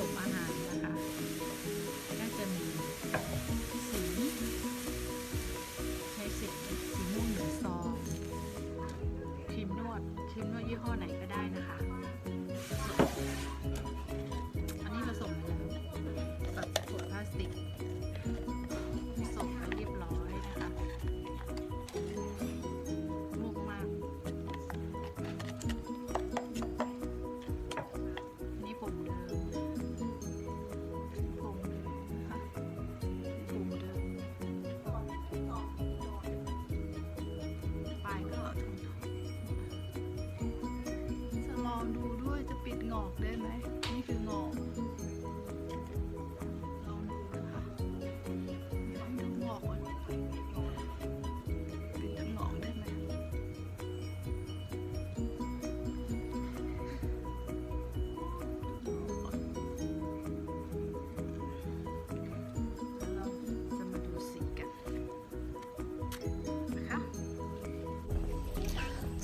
สมอาหารนะคะ ก็จะมีสีใช้สีสีม่วงหนึ่งซองครีมนวดครีมนวดยี่ห้อไหนก็ได้ งอกได้ไหมนี่คืองอก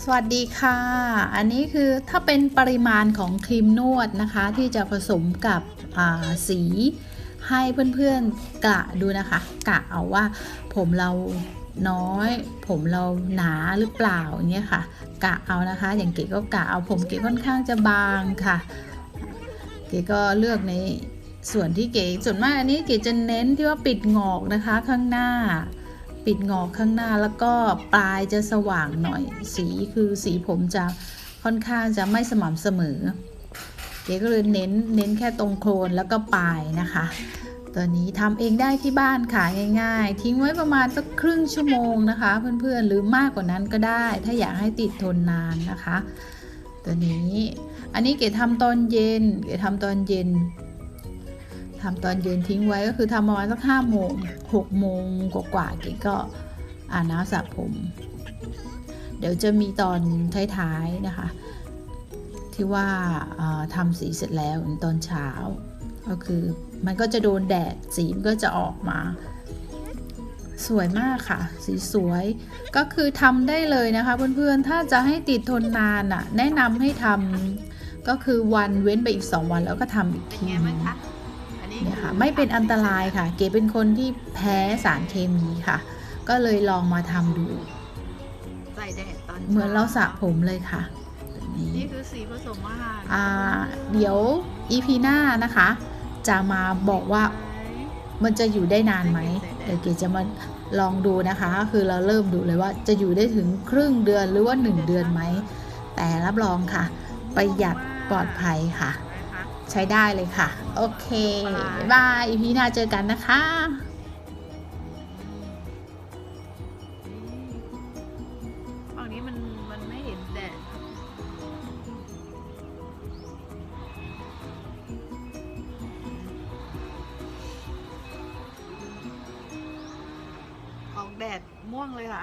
สวัสดีค่ะ อันนี้คือถ้าเป็นปริมาณของครีมนวดนะคะ ที่จะผสมกับสีให้เพื่อนๆกะดูนะคะ กะเอาว่าผมเราน้อย ผมเราหนาหรือเปล่าอย่างเงี้ยค่ะ กะเอานะคะ อย่างเก๋ก็กะเอาผมเก๋ค่อนข้างจะบางค่ะ เก๋ก็เลือกในส่วนที่เก๋ส่วนมากอันนี้เก๋จะเน้นที่ว่าปิดงอกนะคะข้างหน้า ปิดงอกข้างหน้าแล้วก็ปลายจะสว่างหน่อย สีคือสีผมจะค่อนข้างจะไม่สม่ำเสมอ เก๋ก็เลยเน้นเน้นแค่ตรงโคนแล้วก็ปลายนะคะ ตัวนี้ทำเองได้ที่บ้านค่ะง่าย ๆ ทิ้งไว้ประมาณสักครึ่งชั่วโมงนะคะ เพื่อนๆหรือมากกว่านั้นก็ได้ ถ้าอยากให้ติดทนนานนะคะ ตัวนี้อันนี้เก๋ทำตอนเย็น เก๋ทำตอนเย็น ทำตอนเย็นทิ้งไว้ก็คือทำประมาณสักห้าโมงหกโมงกว่าๆเก๋ก็อาบน้ำสระผม เดี๋ยวจะมีตอนท้ายๆนะคะ ที่ว่าทำสีเสร็จแล้วตอนเช้า ก็คือมันก็จะโดนแดดสีมันก็จะออกมา สวยมากค่ะ สีสวยก็คือทำได้เลยนะคะเพื่อนๆถ้าจะให้ติดทนนานอะ แนะนำให้ทำก็คือวันเว้นไปอีก 2 วันแล้วก็ทำอีกเป็นทีไง นึบ้างงคะอันนี้เนี่ยค่ะไม่เป็นอันตรายค่ะ เก๋เป็นคนที่แพ้สารเคมีค่ะ ก็เลยลองมาทำดู ใส่แดดตอนเหมือนเราสระผมเลยค่ะแบบนี้นี่คือสีผสมอาหารอ่าเดี๋ยว EP หน้านะคะ จะมาบอกว่ามันจะอยู่ได้นานไหมเดี๋ยวเกจะมาลองดูนะคะก็คือเราเริ่มดูเลยว่าจะอยู่ได้ถึงครึ่งเดือนหรือว่า 1 เดือนไหม แต่รับรองค่ะ ประหยัดปลอดภัยค่ะนะคะ ใช้ได้เลยค่ะ โอเคบ๊ายบาย EP หน้าเจอกันนะคะฝั่งนี้มันมันไม่เห็นแดดออกแดดม่วงเลยค่ะ